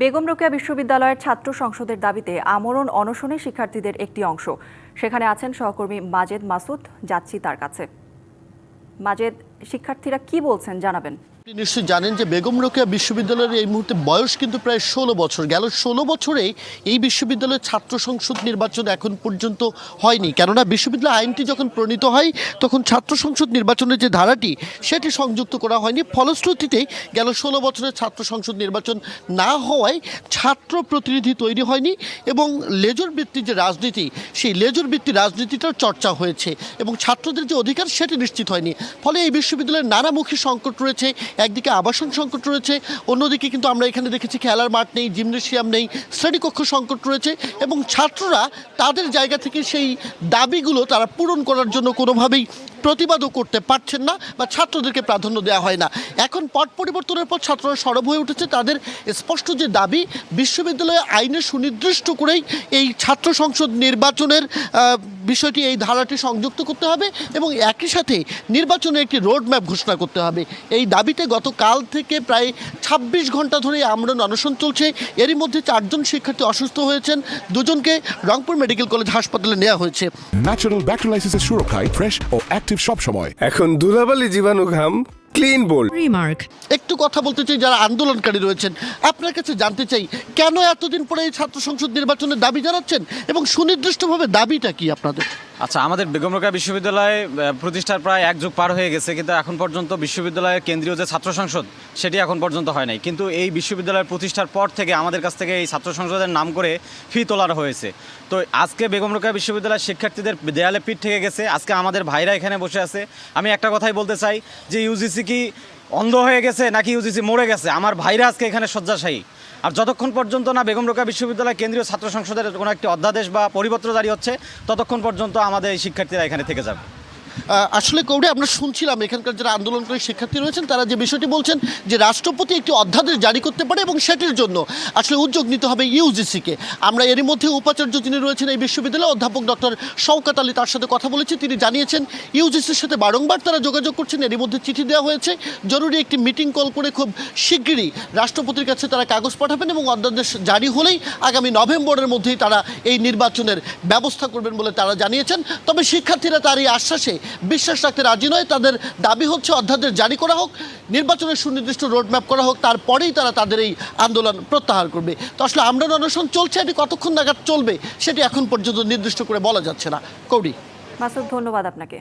বেগম রোকেয়া বিশ্ববিদ্যালয়ের ছাত্র সংসদের দাবিতে আমরণ অনশনে শিক্ষার্থীদের একটি অংশ। সেখানে আছেন সহকর্মী মাজেদ মাসুদ, যাচ্ছি তার কাছে। মাজেদ, শিক্ষার্থীরা কি বলছেন জানাবেন? আপনি নিশ্চয়ই জানেন যে বেগম রোকেয়া বিশ্ববিদ্যালয়ের এই মুহূর্তে বয়স কিন্তু প্রায় ষোলো বছর। গেল ষোলো বছরে এই বিশ্ববিদ্যালয়ের ছাত্র সংসদ নির্বাচন এখন পর্যন্ত হয়নি। কেননা বিশ্ববিদ্যালয় আইনটি যখন প্রণীত হয়, তখন ছাত্র সংসদ নির্বাচনের যে ধারাটি, সেটি সংযুক্ত করা হয়নি। ফলশ্রুতিতে গেল ষোলো বছরের ছাত্র সংসদ নির্বাচন না হওয়ায় ছাত্র প্রতিনিধি তৈরি হয়নি এবং লেজর ভিত্তিক যে রাজনীতি, সেই লেজর ভিত্তিক রাজনীতিটার চর্চা হয়েছে এবং ছাত্রদের যে অধিকার, সেটি নিশ্চিত হয়নি। ফলে এই বিশ্ববিদ্যালয়ের নানামুখী সংকট রয়েছে একদিকে আবাসন সংকট রয়েছে, অন্যদিকে কিন্তু আমরা এখানে দেখেছি খেলার মাঠ নেই জিমনেশিয়াম নেই, শ্রেণীকক্ষ সংকট রয়েছে এবং ছাত্ররা তাদের জায়গা থেকে সেই দাবিগুলো তারা পূরণ করার জন্য কোনোভাবেই প্রতিবাদও করতে পারছেন না বা ছাত্রদেরকে প্রাধান্য দেওয়া হয় না। এখন পট পরিবর্তনের পর ছাত্ররা সরব হয়ে উঠেছে। তাদের স্পষ্ট যে দাবি, বিশ্ববিদ্যালয়ে আইনে সুনির্দিষ্ট করেই এই ছাত্র সংসদ নির্বাচনের বিষয়টি এই ধারাটি সংযুক্ত করতে হবে এবং একই সাথে নির্বাচনে একটি রোড ম্যাপ ঘোষণা করতে হবে। এই দাবিতে গতকাল থেকে প্রায় ছাব্বিশ ঘণ্টা ধরে আমরণ অনশন চলছে। এরই মধ্যে চারজন শিক্ষার্থী অসুস্থ হয়েছেন। দুজনকে রংপুর মেডিকেল কলেজ হাসপাতালে নেওয়া হয়েছে। ন্যাচারাল ব্যাকটেরিয়ালাইসিসের সুরক্ষায় ফ্রেশ ও অ্যাক্টিভ সব সময় এখন ধুলাবালি জীবাণু ঘাম ক্লিন বোল্ড। রিমার্ক একটু কথা বলতে চাই যারা আন্দোলনকারী রয়েছেন আপনার কাছে জানতে চাই কেন এতদিন পরে এই ছাত্র সংসদ নির্বাচনের দাবি জানাচ্ছেন এবং সুনির্দিষ্টভাবে দাবিটা কি আপনাদের? আচ্ছা আমাদের বেগম রোকেয়া বিশ্ববিদ্যালয় প্রতিষ্ঠার প্রায় এক যুগ পার হয়ে গেছে, কিন্তু এখন পর্যন্ত বিশ্ববিদ্যালয়ের কেন্দ্রীয় যে ছাত্র সংসদ, সেটি এখন পর্যন্ত হয় নাই। কিন্তু এই বিশ্ববিদ্যালয়ের প্রতিষ্ঠার পর থেকে আমাদের কাছ থেকে এই ছাত্র সংসদের নাম করে ফি তোলার হয়েছে। তো আজকে বেগম রোকেয়া বিশ্ববিদ্যালয়ের শিক্ষার্থীদের দেয়ালে পিঠ থেকে গেছে, আজকে আমাদের ভাইরা এখানে বসে আছে। আমি একটা কথাই বলতে চাই যে ইউজিসি কি অন্ধ হয়ে গেছে নাকি ইউজিসি মরে গেছে? আমার ভাইরা আজকে এখানে শয্যাশায়ী। আর যতক্ষণ পর্যন্ত না বেগম রোকা বিশ্ববিদ্যালয় কেন্দ্রীয় ছাত্র সংসদের কোনো একটি অধ্যাদেশ বা পরিপত্র জারি হচ্ছে, ততক্ষণ পর্যন্ত আমাদের এই শিক্ষার্থীরা এখানে থেকে যাবে। আসলে কৌড়ে আমরা শুনছিলাম এখানকার যারা আন্দোলনকারী শিক্ষার্থী রয়েছেন, তারা যে বিষয়টি বলছেন যে রাষ্ট্রপতি একটি অধ্যাদেশ জারি করতে পারে এবং সেটির জন্য আসলে উদ্যোগ নিতে হবে ইউজিসিকে আমরা এরই মধ্যে উপাচার্য যিনি রয়েছেন এই বিশ্ববিদ্যালয়ে অধ্যাপক ডক্টর শওকাত আলী, তার সাথে কথা বলেছি। তিনি জানিয়েছেন ইউজিসির সাথে বারংবার তারা যোগাযোগ করছেন, এরই মধ্যে চিঠি দেওয়া হয়েছে। জরুরি একটি মিটিং কল করে খুব শিগগিরই রাষ্ট্রপতির কাছে তারা কাগজ পাঠাবেন এবং অধ্যাদেশ জারি হলেই আগামী নভেম্বরের মধ্যেই তারা এই নির্বাচনের ব্যবস্থা করবেন বলে তারা জানিয়েছেন। তবে শিক্ষার্থীরা তার এই আশ্বাসে বিশ্বাস রাখতে রাজি নয়। তাদের দাবি হচ্ছে অধ্যাদেশ জারি করা হোক, নির্বাচনের সুনির্দিষ্ট রোডম্যাপ করা হোক, তারপরেই তারা তাদের এই আন্দোলন প্রত্যাহার করবে। তো আসলে আমরা অনশন চলছে, এটি কতক্ষণ নাগাদ চলবে, সেটি এখন পর্যন্ত নির্দিষ্ট করে বলা যাচ্ছে না। কৌরি মাসুদ, ধন্যবাদ আপনাকে।